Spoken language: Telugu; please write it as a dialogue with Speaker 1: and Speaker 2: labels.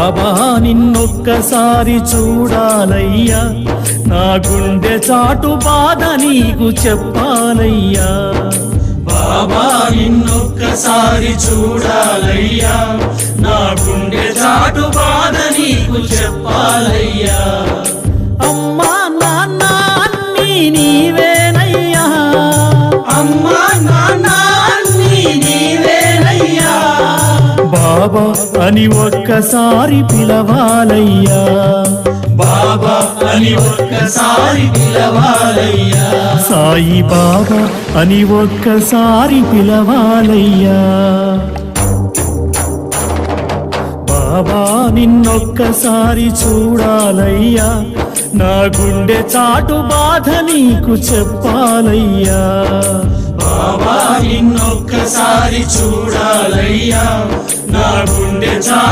Speaker 1: బాబా నిన్నొక్కసారి చూడాలయ్యా. నా గుండె చాటు బాధ నీకు చెప్పాలయ్యా. బాబా నిన్నొక్కసారి చూడాలయ్యా. నా గుండె చాటు బాధ నీకు చెప్పాలయ్యా. అమ్మా నాన్న అన్నీ నీవేనయ్యా. అమ్మా బాబా అని ఒక్కసారి పిలవాలయ్యా. బాబా అని ఒక్కసారి పిలవాలయ్యా. సాయి బాబా అని ఒక్కసారి పిలవాలయ్యా. బాబా నిన్నొక్కసారి చూడాలయ్యా. నా గుండె చాటు బాధ నీకు చెప్పాలయ్యా. బాబా నిన్నొక్కసారి చూడాలయ్యా. నా గుండె చాటు